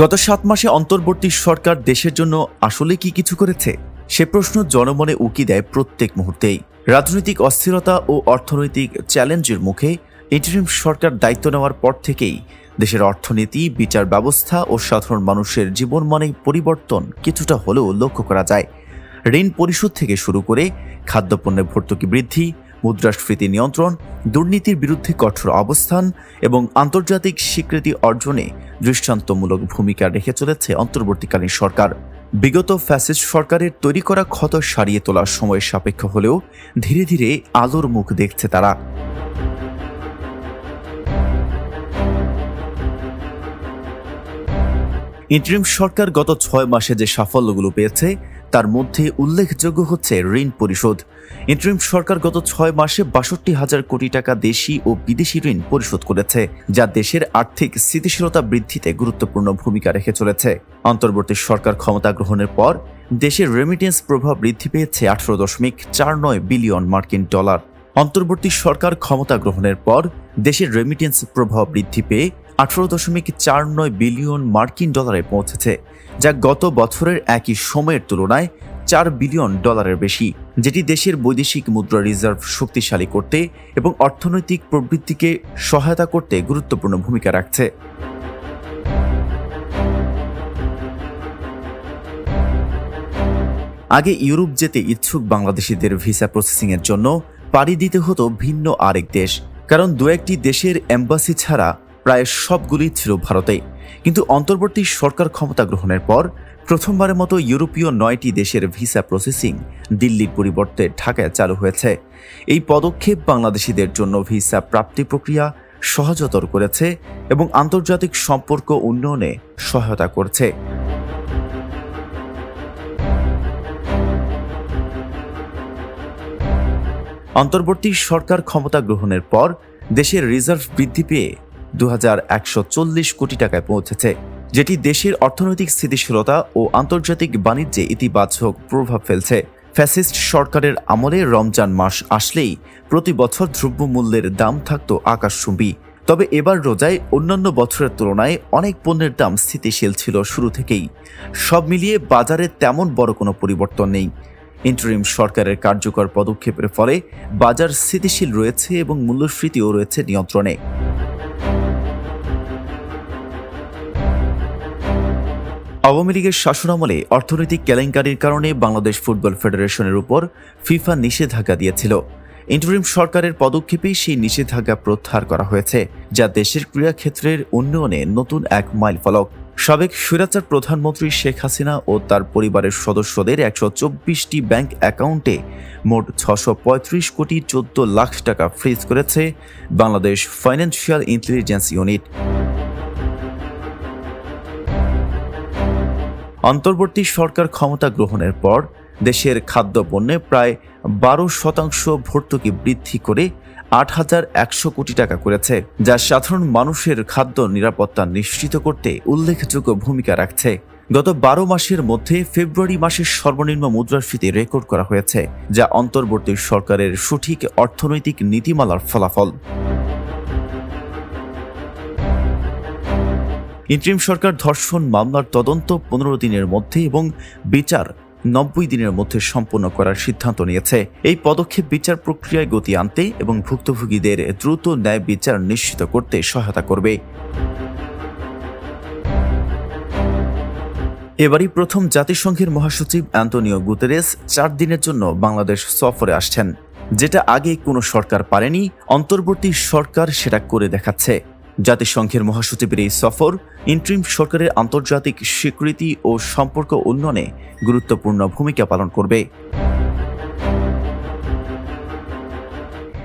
গত সাত মাসে অন্তর্বর্তী সরকার দেশের জন্য আসলে কি কিছু করেছে? সে প্রশ্ন জনমনে উকি দেয় প্রত্যেক মুহূর্তেই। রাজনৈতিক অস্থিরতা ও অর্থনৈতিক চ্যালেঞ্জের মুখে ইন্টারিম সরকার দায়িত্ব নেওয়ার পর থেকেই দেশের অর্থনীতি, বিচার ব্যবস্থা ও সাধারণ মানুষের জীবনমানে পরিবর্তন কিছুটা হলেও লক্ষ্য করা যায়। ঋণ পরিশোধ থেকে শুরু করে খাদ্যপণ্যের ভর্তুকি বৃদ্ধি মুদ্রাস্ফীতি নিয়ন্ত্রণ, দুর্নীতির বিরুদ্ধে কঠোর অবস্থান এবং আন্তর্জাতিক স্বীকৃতি অর্জনে দৃষ্টান্তমূলক ভূমিকা রেখে চলেছে অন্তর্বর্তীকালীন সরকার। বিগত ফ্যাসিস্ট সরকারের তৈরি করা ক্ষত সারিয়ে তোলার সময় সাপেক্ষ হলেও ধীরে ধীরে আলোর মুখ দেখছে তারা। ইন্টারিম সরকার গত ছয় মাসে যে সাফল্যগুলো পেয়েছে তার মধ্যে উল্লেখযোগ্য হচ্ছে ঋণ পরিশোধ। ইন্টারিম সরকার গত ছয় মাসে বাষট্টি হাজার কোটি টাকা দেশি ও বিদেশি ঋণ পরিশোধ করেছে, যা দেশের আর্থিক স্থিতিশীলতা বৃদ্ধিতে গুরুত্বপূর্ণ ভূমিকা রেখে চলেছে। অন্তর্বর্তী সরকার ক্ষমতা গ্রহণের পর দেশের রেমিটেন্স প্রভাব বৃদ্ধি পেয়েছে আঠারো দশমিক চার নয় বিলিয়ন মার্কিন ডলার। অন্তর্বর্তী সরকার ক্ষমতা গ্রহণের পর দেশের রেমিটেন্স প্রভাব বৃদ্ধি পেয়ে আঠারো দশমিক চার নয় বিলিয়ন মার্কিন ডলারে পৌঁছেছে, যা গত বছরের একই সময়ের তুলনায় চার বিলিয়ন ডলারের বেশি, যেটি দেশের বৈদেশিক মুদ্রা রিজার্ভ শক্তিশালী করতে এবং অর্থনৈতিক প্রবৃদ্ধিকে সহায়তা করতে গুরুত্বপূর্ণ ভূমিকা রাখছে। আগে ইউরোপ যেতে ইচ্ছুক বাংলাদেশিদের ভিসা প্রসেসিংয়ের জন্য পাড়ি দিতে হতো ভিন্ন আরেক দেশ, কারণ দু একটি দেশের এম্বাসি ছাড়া প্রায় সবগুলি ছিল ভারতে। কিন্তু অন্তর্বর্তী সরকার ক্ষমতা গ্রহণের পর প্রথমবারের মতো ইউরোপীয় নয়টি দেশের ভিসা প্রসেসিং দিল্লির পরিবর্তে ঢাকায় চালু হয়েছে। এই পদক্ষেপ বাংলাদেশিদের জন্য ভিসা প্রাপ্তি প্রক্রিয়া সহজতর করেছে এবং আন্তর্জাতিক সম্পর্ক উন্নয়নে সহায়তা করছে। অন্তর্বর্তী সরকার ক্ষমতা গ্রহণের পর দেশের রিজার্ভ বৃদ্ধি পেয়ে দু হাজার একশো চল্লিশ কোটি টাকায় পৌঁছেছে, যেটি দেশের অর্থনৈতিক স্থিতিশীলতা ও আন্তর্জাতিক বাণিজ্যে ইতিবাচক প্রভাব ফেলছে। ফ্যাসিস্ট সরকারের আমলে রমজান মাস আসলেই প্রতি বছর দ্রব্যমূল্যের দাম থাকত আকাশচুম্বী। তবে এবার রোজায় অন্যান্য বছরের তুলনায় অনেক পণ্যের দাম স্থিতিশীল ছিল শুরু থেকেই। সব মিলিয়ে বাজারে তেমন বড় কোনো পরিবর্তন নেই। ইন্টারিম সরকারের কার্যকর পদক্ষেপের ফলে বাজার স্থিতিশীল রয়েছে এবং মূল্যস্ফীতিও রয়েছে নিয়ন্ত্রণে। আওয়ামী লীগের শাসনামলে অর্থনৈতিক কেলেঙ্কারির কারণে বাংলাদেশ ফুটবল ফেডারেশনের উপর ফিফা নিষেধাজ্ঞা দিয়েছিল। ইন্টারিম সরকারের পদক্ষেপে সেই নিষেধাজ্ঞা প্রত্যাহার করা হয়েছে, যা দেশের ক্রীড়াক্ষেত্রের উন্নয়নে নতুন এক মাইল ফলক। সাবেক স্বৈরাচার প্রধানমন্ত্রী শেখ হাসিনা ও তার পরিবারের সদস্যদের একশো চব্বিশটি ব্যাংক অ্যাকাউন্টে মোট ছশো পঁয়ত্রিশ কোটি চোদ্দ লাখ টাকা ফ্রিজ করেছে বাংলাদেশ ফাইন্যান্সিয়াল ইন্টেলিজেন্স ইউনিট। অন্তর্বর্তী সরকার ক্ষমতা গ্রহণের পর দেশের খাদ্যপণ্যে প্রায় বারো শতাংশ ভর্তুকি বৃদ্ধি করে আট হাজার একশো কোটি টাকা করেছে, যা সাধারণ মানুষের খাদ্য নিরাপত্তা নিশ্চিত করতে উল্লেখযোগ্য ভূমিকা রাখছে। গত বারো মাসের মধ্যে ফেব্রুয়ারি মাসের সর্বনিম্ন মুদ্রাস্ফীতি রেকর্ড করা হয়েছে, যা অন্তর্বর্তী সরকারের সঠিক অর্থনৈতিক নীতিমালার ফলাফল। ইন্ট্রিম সরকার ধর্ষণ মামলার তদন্ত পনেরো দিনের মধ্যে এবং বিচার নব্বই দিনের মধ্যে সম্পন্ন করার সিদ্ধান্ত নিয়েছে। এই পদক্ষেপ বিচার প্রক্রিয়ায় গতি আনতে এবং ভুক্তভোগীদের দ্রুত ন্যায় বিচার নিশ্চিত করতে সহায়তা করবে। এবারই প্রথম জাতিসংঘের মহাসচিব অ্যান্টনিও গুতেরেস চার দিনের জন্য বাংলাদেশ সফরে আসছেন, যেটা আগে কোনো সরকার পারেনি, অন্তর্বর্তী সরকার সেটা করে দেখাচ্ছে। জাতিসংঘের মহাসচিবের এই সফর ইন্ট্রিম সরকারের আন্তর্জাতিক স্বীকৃতি ও সম্পর্ক উন্নয়নে গুরুত্বপূর্ণ ভূমিকা পালন করবে।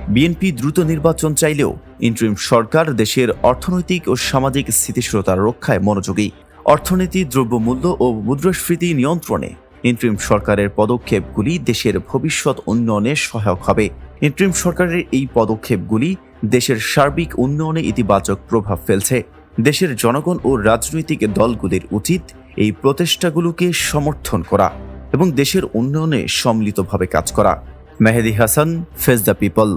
বিএনপি দ্রুত নির্বাচন চাইলেও ইন্ট্রিম সরকার দেশের অর্থনৈতিক ও সামাজিক স্থিতিশীলতা রক্ষায় মনোযোগী। অর্থনীতি, দ্রব্যমূল্য ও মুদ্রাস্ফীতি নিয়ন্ত্রণে ইন্ট্রিম সরকারের পদক্ষেপগুলি দেশের ভবিষ্যৎ উন্নয়নে সহায়ক হবে। ইন্ট্রিম সরকারের এই পদক্ষেপগুলি দেশের সার্বিক উন্নয়নে ইতিবাচক প্রভাব ফেলছে। দেশের জনগণ ও রাজনৈতিক দলগুলির উচিত এই প্রচেষ্টাগুলোকে সমর্থন করা এবং দেশের উন্নয়নে সম্মিলিতভাবে কাজ করা। Mehedi Hasan face the people